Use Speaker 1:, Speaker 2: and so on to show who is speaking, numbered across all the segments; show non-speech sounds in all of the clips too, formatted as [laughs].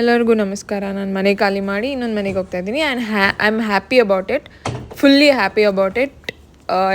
Speaker 1: ಎಲ್ಲರಿಗೂ ನಮಸ್ಕಾರ. ನಾನು ಮನೆ ಖಾಲಿ ಮಾಡಿ ಇನ್ನೊಂದು ಮನೆಗೆ ಹೋಗ್ತಾ ಇದ್ದೀನಿ. And yeah I am happy about it fully happy about it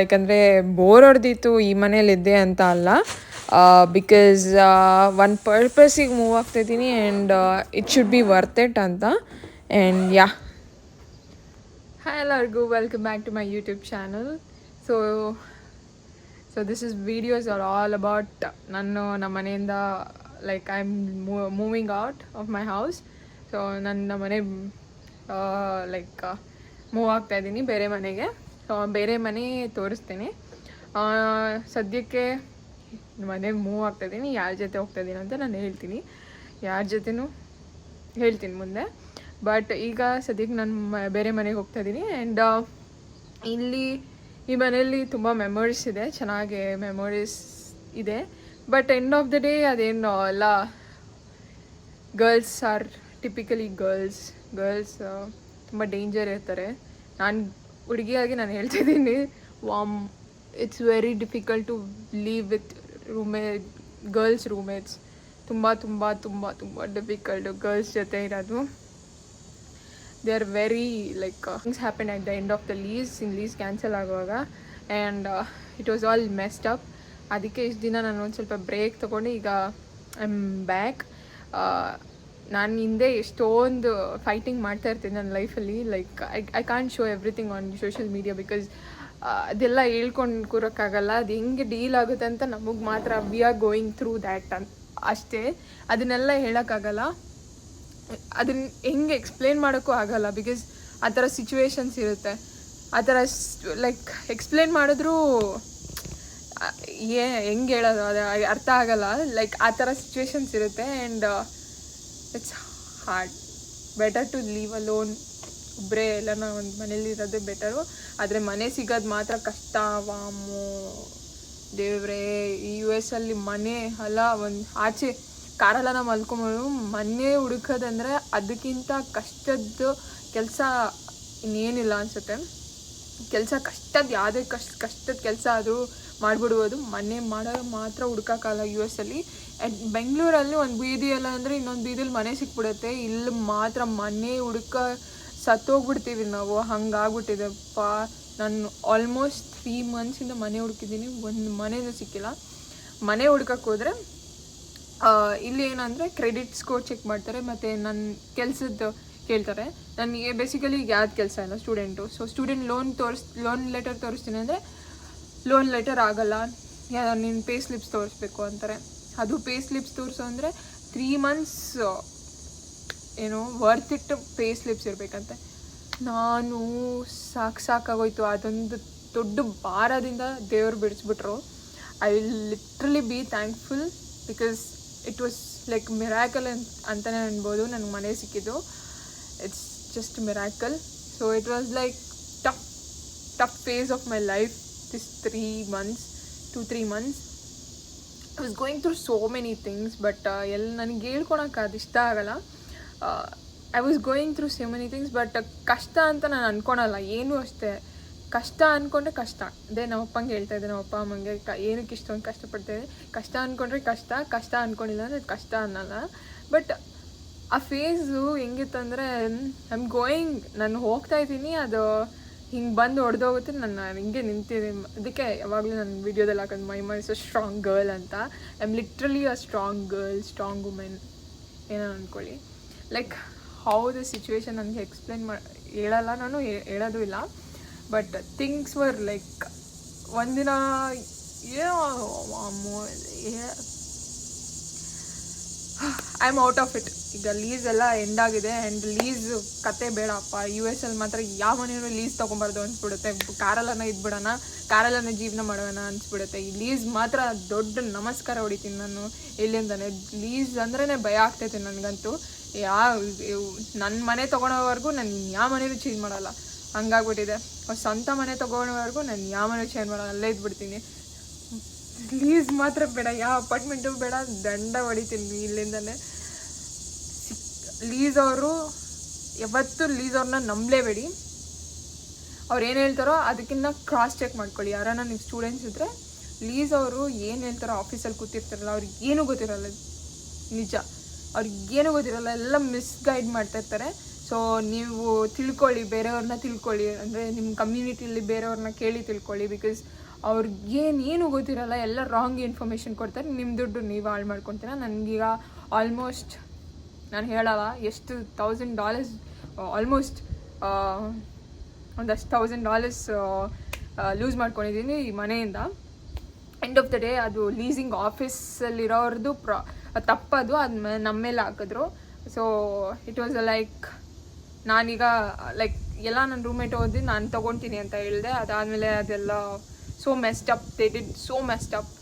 Speaker 1: ಯಾಕಂದರೆ ಬೋರ್ ಹೊಡೆದಿತ್ತು ಈ ಮನೇಲಿದ್ದೆ ಅಂತ ಅಲ್ಲ. ಬಿಕಾಸ್ ಒನ್ ಪರ್ಪಸಿಗೆ move ಆಗ್ತಾಯಿದ್ದೀನಿ and it should be worth it ಅಂತ. ಆ್ಯಂಡ್ ಯಾ ಹಾಯ್ ಎಲ್ಲರಿಗೂ welcome back to my YouTube channel so so this is videos are all about ನಾನು ನಮ್ಮ ಮನೆಯಿಂದ like I am moving out of my house so ನನ್ನ ಮನೆ like move ಆಗ್ತಾ ಇದ್ದೀನಿ ಬೇರೆ ಮನೆಗೆ. ಸೊ ಬೇರೆ ಮನೆ ತೋರಿಸ್ತೀನಿ. ಸದ್ಯಕ್ಕೆ ಮನೆಗೆ ಮೂವ್ ಆಗ್ತಾ ಇದ್ದೀನಿ. ಯಾರ ಜೊತೆ ಹೋಗ್ತಾ ಇದ್ದೀನಿ ಅಂತ ನಾನು ಹೇಳ್ತೀನಿ. ಯಾರ ಜೊತೆನೂ ಹೇಳ್ತೀನಿ ಮುಂದೆ. ಬಟ್ ಈಗ ಸದ್ಯಕ್ಕೆ ನಾನು ಬೇರೆ ಮನೆಗೆ ಹೋಗ್ತಾ ಇದ್ದೀನಿ. ಆ್ಯಂಡ್ ಇಲ್ಲಿ ಈ ಮನೆಯಲ್ಲಿ ತುಂಬ ಮೆಮೊರೀಸ್ ಇದೆ. ಚೆನ್ನಾಗಿ ಮೆಮೊರೀಸ್ ಇದೆ. But end of the day ಅದೇನು ಅಲ್ಲ girls are typically girls girls ತುಂಬ ಡೇಂಜರ್ ಇರ್ತಾರೆ. ನಾನು ಹುಡುಗಿಯಾಗಿ ನಾನು ಹೇಳ್ತಿದ್ದೀನಿ warm it's very difficult to live with roomie girls roommates ತುಂಬ ತುಂಬ ತುಂಬ ತುಂಬ ಡಿಫಿಕಲ್ಟು ಗರ್ಲ್ಸ್ ಜೊತೆ ಇರೋದು. They are very like things happen at the end of the lease in lease cancel ಆಗುವಾಗ. And it was all messed up ಅದಕ್ಕೆ ಇಷ್ಟು ದಿನ ನಾನು ಒಂದು ಸ್ವಲ್ಪ ಬ್ರೇಕ್ ತೊಗೊಂಡು ಈಗ ಐ ಆಮ್ ಬ್ಯಾಕ್ ನಾನು ಹಿಂದೆ ಎಷ್ಟೊಂದು ಫೈಟಿಂಗ್ ಮಾಡ್ತಾ ಇರ್ತೀನಿ ನನ್ನ ಲೈಫಲ್ಲಿ like I I can't show everything on social media because ಅದೆಲ್ಲ ಹೇಳ್ಕೊಂಡು ಕೂರೋಕ್ಕಾಗಲ್ಲ ಅದು ಹೆಂಗೆ ಡೀಲ್ ಆಗುತ್ತೆ ಅಂತ ನಮಗೆ ಮಾತ್ರ we are going through that um, ಅಷ್ಟೇ. ಅದನ್ನೆಲ್ಲ ಹೇಳೋಕ್ಕಾಗಲ್ಲ. ಅದನ್ನ ಹೆಂಗೆ ಎಕ್ಸ್ಪ್ಲೇನ್ ಮಾಡೋಕ್ಕೂ ಆಗಲ್ಲ ಬಿಕಾಸ್ ಆ ಥರ ಸಿಚುವೇಶನ್ಸ್ ಇರುತ್ತೆ. ಆ ಥರ ಲೈಕ್ ಎಕ್ಸ್ಪ್ಲೇನ್ ಮಾಡಿದ್ರೂ ಏ ಹೆಂಗೆ ಹೇಳೋದು? ಅದು ಅರ್ಥ ಆಗಲ್ಲ. ಲೈಕ್ ಆ ಥರ ಸಿಚುವೇಶನ್ಸ್ ಇರುತ್ತೆ and it's hard better to live alone ಒಬ್ಬರೇ ಎಲ್ಲನ ಒಂದು ಮನೇಲಿ ಇರೋದೇ ಬೆಟರು ಆದರೆ ಮನೆ ಸಿಗೋದು ಮಾತ್ರ ಕಷ್ಟ. ವಾಮು, ದೇವ್ರೇ ಯು ಎಸ್ ಅಲ್ಲಿ ಮನೆ, ಅಲ್ಲ, ಒಂದು ಆಚೆ ಕಾರೆಲ್ಲ ಮಲ್ಕೊಂಬೋದು ಮನೆ ಹುಡುಕೋದಂದರೆ ಅದಕ್ಕಿಂತ ಕಷ್ಟದ್ದು ಕೆಲಸ ಇನ್ನೇನಿಲ್ಲ ಅನಿಸುತ್ತೆ. ಕೆಲಸ ಕಷ್ಟದ, ಯಾವುದೇ ಕಷ್ಟ ಕಷ್ಟದ ಕೆಲಸ ಆದರೂ ಮಾಡಿಬಿಡ್ಬೋದು. ಮನೆ ಮಾಡೋ ಮಾತ್ರ ಹುಡ್ಕೋಕ್ಕಲ್ಲ ಯು ಎಸ್ ಅಲ್ಲಿ. ಆ್ಯಂಡ್ ಬೆಂಗಳೂರಲ್ಲಿ ಒಂದು ಬೀದಿ ಎಲ್ಲ ಅಂದರೆ ಇನ್ನೊಂದು ಬೀದಿಲಿ ಮನೆ ಸಿಕ್ಬಿಡುತ್ತೆ. ಇಲ್ಲಿ ಮಾತ್ರ ಮನೆ ಹುಡ್ಕ ಸತ್ತೋಗ್ಬಿಡ್ತೀವಿ ನಾವು. ಹಂಗಾಗ್ಬಿಟ್ಟಿದೆ. ಪಾ, ನಾನು ಆಲ್ಮೋಸ್ಟ್ ತ್ರೀ ಮಂತ್ಸಿಂದ ಮನೆ ಹುಡುಕಿದ್ದೀನಿ. ಒಂದು ಮನೆಯೂ ಸಿಕ್ಕಿಲ್ಲ. ಮನೆ ಹುಡ್ಕಕ್ಕೆ ಹೋದರೆ ಇಲ್ಲಿ ಏನಂದರೆ ಕ್ರೆಡಿಟ್ ಸ್ಕೋರ್ ಚೆಕ್ ಮಾಡ್ತಾರೆ. ಮತ್ತು ನನ್ನ ಕೆಲಸದ್ದು ಕೇಳ್ತಾರೆ. ನನಗೆ ಬೇಸಿಕಲಿ ಯಾವ್ದು ಕೆಲಸ ಇಲ್ಲ ಸ್ಟೂಡೆಂಟು ಸೊ ಸ್ಟೂಡೆಂಟ್ ಲೋನ್ ತೋರಿಸ್ ಲೋನ್ ಲೆಟರ್ ತೋರಿಸ್ತೀನಿ ಅಂದರೆ ಲೋನ್ ಲೆಟರ್ ಆಗಲ್ಲ. ನೀನು ಪೇ ಸ್ಲಿಪ್ಸ್ ತೋರಿಸ್ಬೇಕು ಅಂತಾರೆ. ಅದು ಪೇ ಸ್ಲಿಪ್ಸ್ ತೋರಿಸು ಅಂದರೆ ತ್ರೀ ಮಂತ್ಸ್ ಏನು ವರ್ತ್ ಇಟ್ ಪೇ ಸ್ಲಿಪ್ಸ್ ಇರಬೇಕಂತೆ. ನಾನು ಸಾಕು ಸಾಕಾಗೋಯ್ತು. ಅದೊಂದು ದೊಡ್ಡ ಭಾರದಿಂದ ದೇವರು ಬಿಡಿಸ್ಬಿಟ್ರು. I will literally be thankful because it was like miracle ಅಂತ ಅಂತಲೇ ಅನ್ಬೋದು. ನನಗೆ ಮನೆ ಸಿಕ್ಕಿದ್ದು. It's just miracle so it was like tough tough phase of my life this three months two three months I was going through so many things but ಎಲ್ಲಿ ನನಗೆ ಹೇಳ್ಕೊಳಕ್ಕೆ ಇಷ್ಟ ಆಗಲ್ಲ. I was going through so many things but ಕಷ್ಟ ಅಂತ ನಾನು ಅನ್ಕೊಳಲ್ಲ, ಏನೂ ಅಷ್ಟೇ. ಕಷ್ಟ ಅಂದ್ಕೊಂಡ್ರೆ ಕಷ್ಟ. ಅದೇ ನಮ್ಮ ಅಪ್ಪಂಗೆ ಹೇಳ್ತಾ ಇದ್ದೆ, ನಮ್ಮ ಅಪ್ಪ ಅಮ್ಮಂಗೆ, ಕ, ಏನಕ್ಕೆ ಇಷ್ಟೊಂದು ಕಷ್ಟಪಡ್ತಾ ಇದ್ದೆ? ಕಷ್ಟ ಅಂದ್ಕೊಂಡ್ರೆ ಕಷ್ಟ ಕಷ್ಟ ಅಂದ್ಕೊಂಡಿಲ್ಲ ಅಂದರೆ ಅದು ಕಷ್ಟ ಅನ್ನೋಲ್ಲ. ಬಟ್ ಆ ಫೇಸು ಹೆಂಗಿತ್ತಂದರೆ ಐ ಆಮ್ ಗೋಯಿಂಗ್ ನಾನು ಹೋಗ್ತಾ ಇದ್ದೀನಿ, ಅದು ಹಿಂಗೆ ಬಂದು ಹೊಡೆದೋಗುತ್ತೆ, ನಾನು ಹಿಂಗೆ ನಿಂತಿದ್ದೀನಿ ಅದಕ್ಕೆ ಯಾವಾಗಲೂ ನನ್ನ ವೀಡಿಯೋದಲ್ಲಿ ಹಾಕೊಂಡು my my a strong girl ಅಂತ. I am literally a strong girl strong women ಏನೋ ಅಂದ್ಕೊಳ್ಳಿ ಲೈಕ್ ಹೌ ದ ಸಿಚುವೇಶನ್ ನನಗೆ ಎಕ್ಸ್ಪ್ಲೇನ್ ಮಾಡಿ ಹೇಳಲ್ಲ ನಾನು ಹೇಳೋದು ಇಲ್ಲ. ಬಟ್ ಥಿಂಗ್ಸ್ ವರ್ ಲೈಕ್ ಒಂದಿನ ಏನೋ I am out of it ಈಗ ಲೀಸ್ ಎಲ್ಲ ಎಂಡ್ ಆಗಿದೆ ಆ್ಯಂಡ್ ಲೀಸ್ ಕತೆ ಬೇಡಪ್ಪ. ಯು ಎಸ್ ಅಲ್ಲಿ ಮಾತ್ರ ಯಾವ ಮನೆಯೂ ಲೀಸ್ ತೊಗೊಬಾರ್ದು ಅನ್ಸ್ಬಿಡುತ್ತೆ. ಕಾರಲ್ಲನ ಇದ್ಬಿಡೋಣ ಕಾರಲ್ಲನ ಜೀವನ ಮಾಡೋಣ ಅನ್ಸ್ಬಿಡುತ್ತೆ. ಈ ಲೀಸ್ ಮಾತ್ರ ದೊಡ್ಡ ನಮಸ್ಕಾರ ಹೊಡಿತೀನಿ ನಾನು ಎಲ್ಲಿಂದಾನೆ. ಲೀಸ್ ಅಂದ್ರೇ ಭಯ ಆಗ್ತೈತೆ ನನಗಂತೂ. ಯಾವ ನನ್ನ ಮನೆ ತೊಗೊಳೋವರೆಗೂ ನಾನು ಯಾವ ಮನೇಲೂ ಚೇಂಜ್ ಮಾಡಲ್ಲ. ಹಂಗಾಗ್ಬಿಟ್ಟಿದೆ. ಸ್ವಂತ ಮನೆ ತೊಗೊಳೋವರೆಗೂ ನಾನು ಯಾವ ಮನೆ ಚೇಂಜ್ ಮಾಡಲ್ಲ. ಅಲ್ಲೇ ಇದ್ಬಿಡ್ತೀನಿ. ಲೀಸ್ ಮಾತ್ರ ಬೇಡ, ಯಾವ ಅಪಾರ್ಟ್ಮೆಂಟು ಬೇಡ, ದಂಡ ಹೊಡಿತೀನಿ ಇಲ್ಲಿಂದನೇ. ಲೀಸ್ ಅವರು ಯಾವತ್ತೂ ಲೀಸ್ ಅವ್ರನ್ನ ನಂಬಲೇಬೇಡಿ. ಅವ್ರು ಏನು ಹೇಳ್ತಾರೋ ಅದಕ್ಕಿಂತ ಕ್ರಾಸ್ ಚೆಕ್ ಮಾಡ್ಕೊಳ್ಳಿ. ಯಾರನ್ನ ನೀವು ಸ್ಟೂಡೆಂಟ್ಸ್ ಇದ್ದರೆ ಲೀಸ್ ಅವರು ಏನು ಹೇಳ್ತಾರೋ ಆಫೀಸಲ್ಲಿ ಕೂತಿರ್ತಾರಲ್ಲ, ಅವ್ರಿಗೆ ಏನೂ ಗೊತ್ತಿರಲ್ಲ. ನಿಜ. ಅವ್ರಿಗೇನು ಗೊತ್ತಿರಲ್ಲ. ಎಲ್ಲ ಮಿಸ್ಗೈಡ್ ಮಾಡ್ತಾ ಇರ್ತಾರೆ. ಸೊ ನೀವು ತಿಳ್ಕೊಳ್ಳಿ, ಬೇರೆಯವ್ರನ್ನ ತಿಳ್ಕೊಳ್ಳಿ. ಅಂದರೆ ನಿಮ್ಮ ಕಮ್ಯುನಿಟಿಯಲ್ಲಿ ಬೇರೆಯವ್ರನ್ನ ಕೇಳಿ ತಿಳ್ಕೊಳ್ಳಿ. ಬಿಕಾಸ್ ಅವ್ರಿಗೇನೇನು ಗೊತ್ತಿರಲ್ಲ. ಎಲ್ಲ ರಾಂಗ್ ಇನ್ಫಾರ್ಮೇಷನ್ ಕೊಡ್ತಾರೆ. ನಿಮ್ಮ ದುಡ್ಡು ನೀವು ಹಾಳು ಮಾಡ್ಕೊತೀರ. ನನಗೀಗ ಆಲ್ಮೋಸ್ಟ್ ನಾನು ಹೇಳವ ಎಷ್ಟು ತೌಸಂಡ್ ಡಾಲರ್ಸ್ ಆಲ್ಮೋಸ್ಟ್ ಒಂದಷ್ಟು ತೌಸಂಡ್ ಡಾಲರ್ಸ್ ಲೂಸ್ ಮಾಡ್ಕೊಂಡಿದ್ದೀನಿ ಈ ಮನೆಯಿಂದ. ಎಂಡ್ ಆಫ್ ದ ಡೇ ಅದು ಲೀಸಿಂಗ್ ಆಫೀಸಲ್ಲಿರೋರ್ದು ಪ್ರಾ ತಪ್ಪದು ಅದು ನಮ್ಮ ಮೇಲೆ ಹಾಕಿದ್ರು. ಸೊ ಇಟ್ ವಾಸ್ ಲೈಕ್ ನಾನೀಗ ಲೈಕ್ ಎಲ್ಲ ನನ್ನ ರೂಮೇಟ್ ಓದಿ ನಾನು ತೊಗೊತೀನಿ ಅಂತ ಹೇಳಿದೆ. ಅದಾದಮೇಲೆ ಅದೆಲ್ಲ so messed up they did so messed up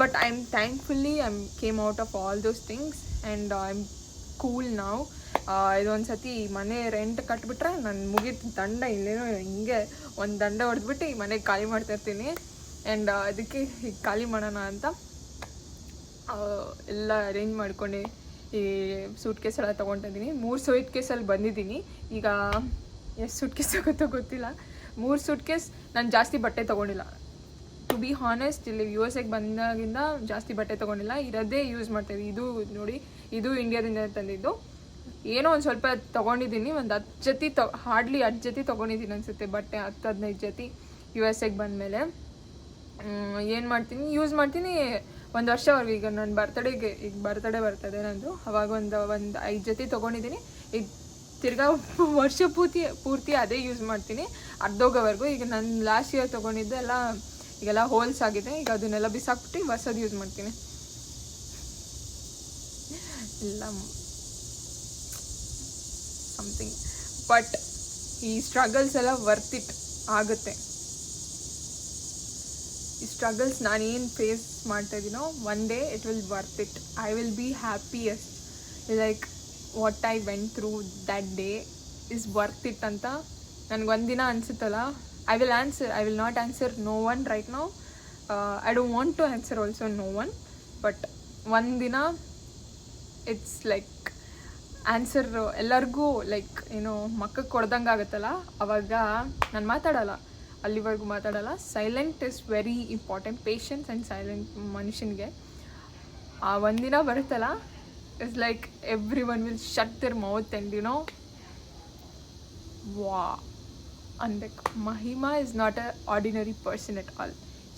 Speaker 1: but I am thankfully I am came out of all those things and I am cool ನಾವು ಇದೊಂದು ಸತಿ ಮನೆ ರೆಂಟ್ ಕಟ್ಬಿಟ್ರೆ ನಾನು ಮುಗಿದ ದಂಡ ಇಲ್ಲೇನೋ ಹಿಂಗೆ ಒಂದು ದಂಡ ಹೊಡೆದ್ಬಿಟ್ಟು ಈ ಮನೆಗೆ ಖಾಲಿ ಮಾಡ್ತಾ ಇರ್ತೀನಿ. ಆ್ಯಂಡ್ ಅದಕ್ಕೆ ಈಗ ಖಾಲಿ ಮಾಡೋಣ ಅಂತ ಆ, ಎಲ್ಲ ಅರೇಂಜ್ ಮಾಡ್ಕೊಂಡು. ಈ ಸೂಟ್ ಕೇಸ್ ಎಲ್ಲ ಮೂರು ಸೂಟ್ ಕೇಸಲ್ಲಿ ಬಂದಿದ್ದೀನಿ. ಈಗ ಎಷ್ಟು ಸೂಟ್ ಕೇಸ್ ಆಗುತ್ತೋ ಗೊತ್ತಿಲ್ಲ. ಮೂರು ಸೂಟ್ ಕೇಸ್ ನಾನು ಜಾಸ್ತಿ ಬಟ್ಟೆ ತೊಗೊಂಡಿಲ್ಲ. ಟು ಬಿ ಹಾನೆಸ್ಟ್ ಇಲ್ಲಿ ಯು ಎಸ್ ಎಗೆ ಬಂದಾಗಿಂದ ಜಾಸ್ತಿ ಬಟ್ಟೆ ತೊಗೊಂಡಿಲ್ಲ. ಇರೋದೇ ಯೂಸ್ ಮಾಡ್ತೀವಿ. ಇದು ನೋಡಿ, ಇದು ಇಂಡಿಯಾದಿಂದ ತಂದಿದ್ದು. ಏನೋ ಒಂದು ಸ್ವಲ್ಪ ತೊಗೊಂಡಿದ್ದೀನಿ. ಒಂದು ಹತ್ತು ಜೊತೆ ತೊ ಹಾರ್ಡ್ಲಿ ಹತ್ತು ಜೊತೆ ತೊಗೊಂಡಿದ್ದೀನಿ ಅನಿಸುತ್ತೆ ಬಟ್ಟೆ ಹತ್ತು ಹದಿನೈದು ಜೊತೆ ಯು ಎಸ್ ಎಗೆ ಬಂದಮೇಲೆ. ಏನು ಮಾಡ್ತೀನಿ? ಯೂಸ್ ಮಾಡ್ತೀನಿ. ಒಂದು ವರ್ಷವರೆಗೂ ಈಗ ನನ್ನ ಬರ್ತಡೇಗೆ ಈಗ ಬರ್ತಡೇ ಬರ್ತದೆ ನಂದು. ಅವಾಗ ಒಂದು ಒಂದು ಐದು ಜೊತೆ ತೊಗೊಂಡಿದ್ದೀನಿ. ಈಗ ತಿರ್ಗಾ [laughs] ವರ್ಷ ಪೂರ್ತಿ ಪೂರ್ತಿ ಅದೇ ಯೂಸ್ ಮಾಡ್ತೀನಿ. ಅರ್ಧೋಗೋವರೆಗೂ. ಈಗ ನಾನು ಲಾಸ್ಟ್ ಇಯರ್ ತೊಗೊಂಡಿದ್ದೆ ಎಲ್ಲ ಈಗೆಲ್ಲ ಹೋಲ್ಸ್ ಆಗಿದೆ, ಈಗ ಅದನ್ನೆಲ್ಲ ಬಿಸಾಕ್ಬಿಟ್ಟು ಹೊಸದು ಯೂಸ್ ಮಾಡ್ತೀನಿ. ಇಲ್ಲ ಸಮಥಿಂಗ್ ಬಟ್ ಈ ಸ್ಟ್ರಗಲ್ಸ್ ಎಲ್ಲ ವರ್ತ್ ಇಟ್ ಆಗುತ್ತೆ. ಈ ಸ್ಟ್ರಗಲ್ಸ್ ನಾನೇನು ಫೇಸ್ ಮಾಡ್ತಾ ಇದ್ದೀನೋ one day it will worth it I will be happiest like what I went through that day is worth it ಅಂತ ನನಗೆ I will answer I will not answer no one right now I don't want to answer also no one but ಒಂದಿನ it's like answer ಎಲ್ಲರಿಗೂ like ಏನು ಮಕ್ಕಕ್ಕೆ ಕೊಡ್ದಂಗೆ ಆಗುತ್ತಲ್ಲ ಅವಾಗ ನಾನು ಮಾತಾಡಲ್ಲ ಅಲ್ಲಿವರೆಗೂ ಮಾತಾಡಲ್ಲ silent is very important patience and silent ಮನುಷ್ಯನಿಗೆ ಆ ಒಂದಿನ ಬರುತ್ತಲ್ಲ it's like everyone will shut their mouth and you know wow ಅನ್ಬೇಕು Mahima is not a ordinary person at all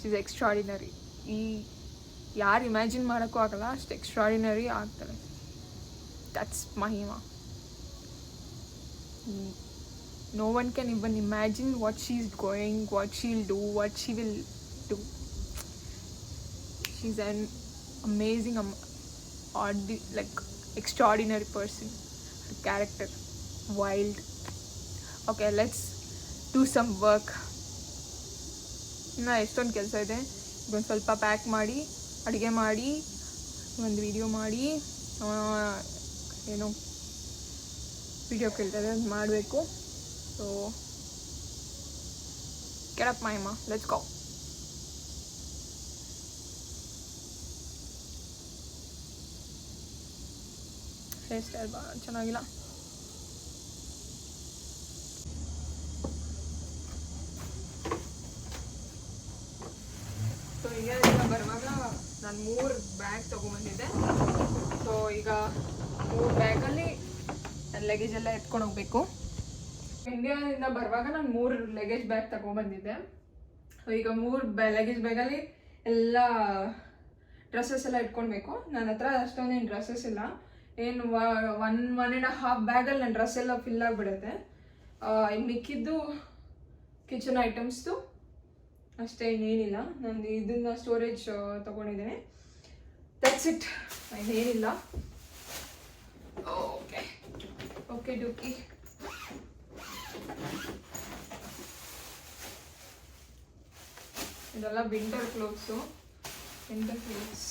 Speaker 1: is extraordinary ಈ ಯಾರು ಇಮ್ಯಾಜಿನ್ ಮಾಡೋಕ್ಕೂ ಆಗಲ್ಲ ಅಷ್ಟು ಎಕ್ಸ್ಟ್ರಾಡಿನರಿ ಆಗ್ತಾಳೆ that's Mahima no one can even imagine what she's going, what she'll do, what she will do. She's an amazing, um, ordi- like extraordinary person. Her character, wild. Okay, let's do some work ಇನ್ನು ಎಷ್ಟೊಂದು ಕೆಲಸ ಇದೆ ಇದೊಂದು ಸ್ವಲ್ಪ pack ಮಾಡಿ, ಅಡುಗೆ ಮಾಡಿ, ಒಂದು ವಿಡಿಯೋ ಮಾಡಿ ಏನು ವಿಡಿಯೋ ಕೇಳ್ತಾರೆ, ಅದು ಮಾಡಬೇಕು. ಸೊ ಕೆಡಪ್ ಮಾಯಮ್ಮ. ಲೆಟ್ಸ್ ಗೋ ಹೇರ್ ಸ್ಟೈಲ್ ಭಾಳ ಚೆನ್ನಾಗಿಲ್ಲ ಸೊ ಈಗ ಈಗ ಬರುವಾಗ ನಾನು ಮೂರು ಬ್ಯಾಗ್ ತೊಗೊಂಬಂದಿದ್ದೆ ಸೊ ಈಗ ಮೂರು ಬ್ಯಾಗಲ್ಲಿ ನನ್ನ ಲಗೇಜ್ ಎಲ್ಲ ಎತ್ಕೊಂಡು ಹೋಗ್ಬೇಕು. ಇಂಡಿಯಾದಿಂದ ಬರುವಾಗ ನಾನು ಮೂರು ಲಗೇಜ್ ಬ್ಯಾಗ್ ತಗೊಂಡ್ಬಂದಿದ್ದೆ ಸೊ ಈಗ ಮೂರು ಲಗೇಜ್ ಬ್ಯಾಗಲ್ಲಿ ಎಲ್ಲ ಡ್ರೆಸ್ಸಸ್ ಎಲ್ಲ ಇಟ್ಕೊಳ್ಬೇಕು ನನ್ನ ಹತ್ರ ಅಷ್ಟೊಂದೇನು ಡ್ರೆಸ್ಸಸ್ ಇಲ್ಲ. ಏನು ಒನ್ ಒನ್ ಆ್ಯಂಡ್ ಹಾಫ್ ಬ್ಯಾಗಲ್ಲಿ ನನ್ನ ಡ್ರೆಸ್ ಎಲ್ಲ ಫಿಲ್ ಆಗಿಬಿಡುತ್ತೆ. ಮಿಕ್ಕಿದ್ದು ಕಿಚನ್ ಐಟಮ್ಸ್ದು ಅಷ್ಟೇ, ಇನ್ನೇನಿಲ್ಲ. ನಾನು ಇದನ್ನ ಸ್ಟೋರೇಜ್ ತೊಗೊಂಡಿದ್ದೀನಿ. ದಟ್ಸ್ ಇಟ್ ಇನ್ನೇನಿಲ್ಲ. ಓಕೆ ஓகே டோக்கி இதெல்லாம் விண்டர் க்ளோத்ஸும் விண்டர் க்ளோத்ஸ்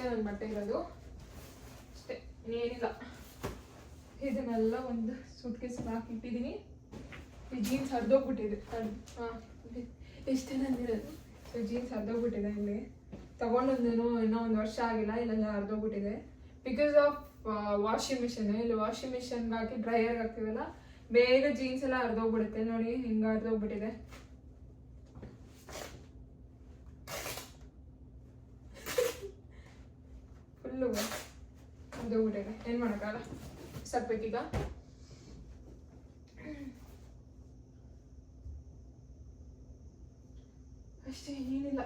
Speaker 1: ಇಷ್ಟೇ ನನ್ನ ಬಟ್ಟೆ ಇರೋದು. ಅಷ್ಟೇ ಏನಿಲ್ಲ. ಇದನ್ನೆಲ್ಲ ಒಂದು ಸೂಟ್ ಹಾಕಿ ಇಟ್ಟಿದ್ದೀನಿ. ಈ ಜೀನ್ಸ್ ಹರಿದೋಗ್ಬಿಟ್ಟಿದೆ. ಹಾಂ. ಇಷ್ಟೇ ನಂದಿರೋದು? ಸೊ ಜೀನ್ಸ್ ಹರಿದೋಗ್ಬಿಟ್ಟಿದೆ ಇಲ್ಲಿ. ತಗೊಂಡೊಂದೇನು ಇನ್ನೂ ಒಂದು ವರ್ಷ ಆಗಿಲ್ಲ ಇಲ್ಲೆಲ್ಲ ಹರಿದೋಗ್ಬಿಟ್ಟಿದೆ. ಬಿಕಾಸ್ ಆಫ್ ವಾಷಿಂಗ್ ಮಿಷಿನ್ ಇಲ್ಲಿ ವಾಷಿಂಗ್ ಮಿಷನ್ಗೆ ಹಾಕಿ ಡ್ರೈಯರ್ಗೆ ಹಾಕ್ತೀವಲ್ಲ ಬೇಗ ಜೀನ್ಸ್ ಎಲ್ಲ ಹರಿದೋಗ್ಬಿಡುತ್ತೆ. ನೋಡಿ ಹಿಂಗೆ ಹರಿದೋಗ್ಬಿಟ್ಟಿದೆ. ಫುಲ್ಲು ಹರಿದೋಗ್ಬಿಟ್ಟಿದೆ ಏನು ಮಾಡೋಕ್ಕಾಗಲ್ಲ? ಸಾಕ್ಬೇಕೀಗ ಅಷ್ಟೇ, ಏನಿಲ್ಲ.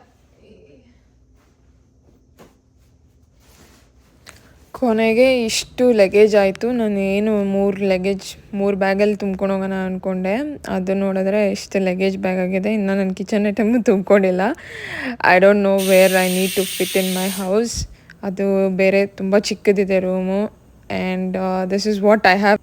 Speaker 1: ಕೊನೆಗೆ ಇಷ್ಟು ಲಗೇಜ್ ಆಯಿತು. ನಾನು ಏನು ಮೂರು ಲಗೇಜ್ ಮೂರು ಬ್ಯಾಗಲ್ಲಿ ತುಂಬ್ಕೊಂಡು ಹೋಗೋಣ ಅಂದ್ಕೊಂಡೆ ಅದು ನೋಡಿದ್ರೆ ಇಷ್ಟು ಲಗೇಜ್ ಬ್ಯಾಗ್ ಆಗಿದೆ. ಇನ್ನೂ ನನ್ನ kitchen item ತುಂಬ್ಕೊಂಡಿಲ್ಲ. I don't know where I need to fit in my house ಅದು ಬೇರೆ ತುಂಬ ಚಿಕ್ಕದಿದೆ room and this is what I have